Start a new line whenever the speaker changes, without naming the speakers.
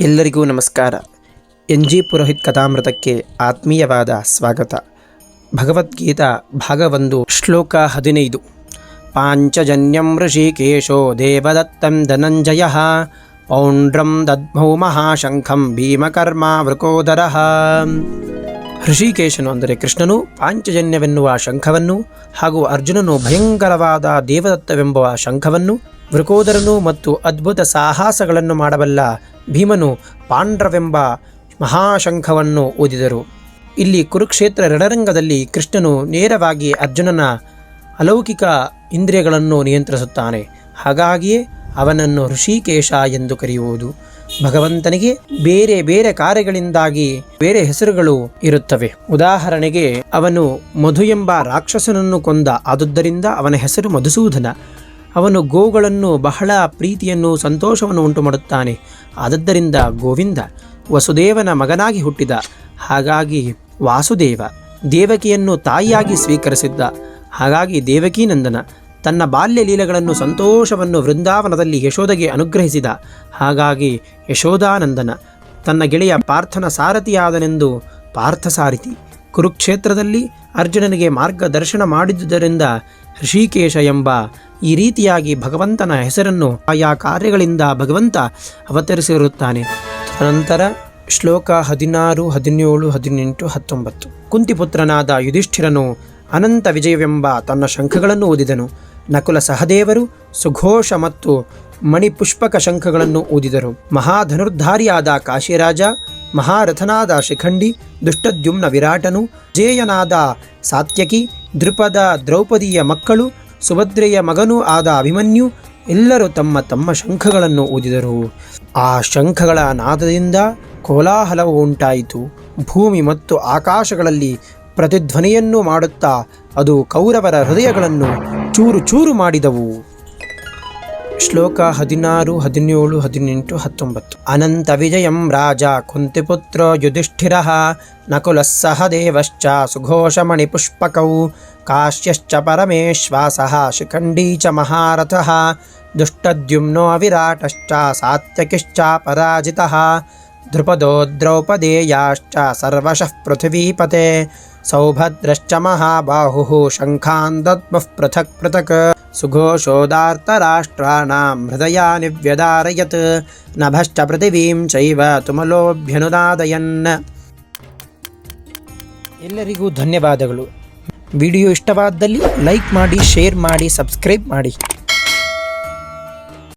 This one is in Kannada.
ಎಲ್ಲರಿಗೂ ನಮಸ್ಕಾರ. ಎನ್ ಜಿ ಪುರೋಹಿತ್ ಕಥಾಮೃತಕ್ಕೆ ಆತ್ಮೀಯವಾದ ಸ್ವಾಗತ. ಭಗವದ್ಗೀತಾ ಭಾಗ ಒಂದು, ಶ್ಲೋಕ ಹದಿನೈದು. ಪಾಂಚಜನ್ಯಂ ಋಷಿಕೇಶೋ ದೇವದತ್ತಂ ಧನಂಜಯ, ಪೌಂಡ್ರಂ ದದ್ಮೌ ಮಹಾಶಂಖಂ ಭೀಮಕರ್ಮ ವೃಕೋದರ ಋಷಿಕೇಶನು ಅಂದರೆ ಕೃಷ್ಣನು, ಪಾಂಚಜನ್ಯವೆನ್ನುವ ಶಂಖವನ್ನು ಹಾಗೂ ಅರ್ಜುನನು ಭಯಂಕರವಾದ ದೇವದತ್ತವೆಂಬ ಶಂಖವನ್ನು ವೃಕೋದರನು ಮತ್ತು ಅದ್ಭುತ ಸಾಹಸಗಳನ್ನು ಮಾಡಬಲ್ಲ ಭೀಮನು ಪಾಂಡ್ರವೆಂಬ ಮಹಾಶಂಖವನ್ನು ಓದಿದರು. ಇಲ್ಲಿ ಕುರುಕ್ಷೇತ್ರ ರಣರಂಗದಲ್ಲಿ ಕೃಷ್ಣನು ನೇರವಾಗಿ ಅರ್ಜುನನ ಅಲೌಕಿಕ ಇಂದ್ರಿಯಗಳನ್ನು ನಿಯಂತ್ರಿಸುತ್ತಾನೆ. ಹಾಗಾಗಿಯೇ ಅವನನ್ನು ಋಷಿಕೇಶ ಎಂದು ಕರೆಯುವುದು. ಭಗವಂತನಿಗೆ ಬೇರೆ ಬೇರೆ ಕಾರ್ಯಗಳಿಂದಾಗಿ ಬೇರೆ ಹೆಸರುಗಳು ಇರುತ್ತವೆ. ಉದಾಹರಣೆಗೆ, ಅವನು ಮಧು ಎಂಬ ರಾಕ್ಷಸನನ್ನು ಕೊಂದ ಆದುದರಿಂದ ಅವನ ಹೆಸರು ಮಧುಸೂದನ. ಅವನು ಗೋಗಳನ್ನು ಬಹಳ ಪ್ರೀತಿಯನ್ನು ಸಂತೋಷವನ್ನು ಉಂಟು ಮಾಡುತ್ತಾನೆ ಆದದ್ದರಿಂದ ಗೋವಿಂದ ವಸುದೇವನ ಮಗನಾಗಿ ಹುಟ್ಟಿದ. ಹಾಗಾಗಿ ವಾಸುದೇವ ದೇವಕಿಯನ್ನು ತಾಯಿಯಾಗಿ ಸ್ವೀಕರಿಸಿದ್ದ. ಹಾಗಾಗಿ ದೇವಕೀನಂದನ ತನ್ನ ಬಾಲ್ಯ ಲೀಲೆಗಳನ್ನು ಸಂತೋಷವನ್ನು ವೃಂದಾವನದಲ್ಲಿ ಯಶೋದಗೆ ಅನುಗ್ರಹಿಸಿದ. ಹಾಗಾಗಿ ಯಶೋದಾನಂದನ ತನ್ನ ಗೆಳೆಯ ಪಾರ್ಥನ ಸಾರಥಿಯಾದನೆಂದು ಪಾರ್ಥಸಾರಥಿ ಕುರುಕ್ಷೇತ್ರದಲ್ಲಿ ಅರ್ಜುನನಿಗೆ ಮಾರ್ಗದರ್ಶನ ಮಾಡಿದುದರಿಂದ ಹೃಷಿಕೇಶ ಎಂಬ ಈ ರೀತಿಯಾಗಿ ಭಗವಂತನ ಹೆಸರನ್ನು ಆಯಾ ಕಾರ್ಯಗಳಿಂದ ಭಗವಂತ ಅವತರಿಸಿರುತ್ತಾನೆ. ಅನಂತರ ಶ್ಲೋಕ ಹದಿನಾರು, ಹದಿನೇಳು, ಹದಿನೆಂಟು, ಹತ್ತೊಂಬತ್ತು. ಕುಂತಿಪುತ್ರನಾದ ಯುಧಿಷ್ಠಿರನು ಅನಂತ ವಿಜಯವೆಂಬ ತನ್ನ ಶಂಖಗಳನ್ನು ಊದಿದನು. ನಕುಲ ಸಹದೇವರು ಸುಘೋಷ ಮತ್ತು ಮಣಿಪುಷ್ಪಕ ಶಂಖಗಳನ್ನು ಊದಿದರು. ಮಹಾಧನುರ್ಧಾರಿಯಾದ ಕಾಶಿರಾಜ ಮಹಾರಥನಾದ ಶಿಖಂಡಿ, ದುಷ್ಟದ್ಯುಮ್ನ ವಿರಾಟನು, ಜೇಯನಾದ ಸಾತ್ಯಕಿ, ದೃಪದ ದ್ರೌಪದಿಯ ಮಕ್ಕಳು, ಸುಭದ್ರೆಯ ಮಗನೂ ಆದ ಅಭಿಮನ್ಯು ಎಲ್ಲರೂ ತಮ್ಮ ತಮ್ಮ ಶಂಖಗಳನ್ನು ಊದಿದರು. ಆ ಶಂಖಗಳ ನಾದದಿಂದ ಕೋಲಾಹಲವು ಉಂಟಾಯಿತು. ಭೂಮಿ ಮತ್ತು ಆಕಾಶಗಳಲ್ಲಿ ಪ್ರತಿಧ್ವನಿಯನ್ನು ಮಾಡುತ್ತಾ ಅದು ಕೌರವರ ಹೃದಯಗಳನ್ನು ಚೂರು ಚೂರು ಮಾಡಿದವು. ಶ್ಲೋಕ ಹದಿನಾರು ಹದಿನೇಳು ಹದಿನೆಂಟು ಹತ್ತೊಂಬತ್ತು ಅನಂತ ವಿಜಯಂ ರಾಜ ಕುಂತಿಪುತ್ರ ಯುಧಿಷ್ಠಿರ ನಕುಲ ಸಹ ದೇವಶ್ಚ ಸುಘೋಷಮಣಿಪುಷ್ಪಕೌ ಕಾಶ್ಯಶ್ಚ ಪರಮೇಶ್ವಾಸಃ ಶಿಖಂಡೀ ಚ ಮಹಾರಥಃ ದುಷ್ಟದ್ಯುಮ್ನೋ ವಿರಾಟಶ್ಚ ಸಾತ್ಯಕಿಶ್ಚ ಪರಾಜಿತಃ ಧ್ರುಪದೋ ದ್ರೌಪದೇಯಾಶ್ಚ ಸರ್ವಶಃ ಪೃಥಿವೀಪತೆ ಸೌಭದ್ರಶ್ಚ ಮಹಾಬಾಹುः ಶಂಖಾನ್ ದದ್ಮಃ ಪೃಥಕ್ ಪೃಥಕ್ ಸುಘೋಷೋದಾರ್ತರಾಷ್ಟ್ರಾಣಾಂ ಹೃದಯ ನಿವ್ಯದಾರಯತ್ ನಭಶ್ಚ ಪೃಥಿವೀಂ ಚೈವ ತುಮಲೋಭ್ಯನುದಾದಯನ್ ಎಲ್ಲರಿಗೂ ಧನ್ಯವಾದಗಳು. ವಿಡಿಯೋ ಇಷ್ಟವಾದಲ್ಲಿ ಲೈಕ್ ಮಾಡಿ, ಶೇರ್ ಮಾಡಿ, ಸಬ್ಸ್ಕ್ರೈಬ್ ಮಾಡಿ.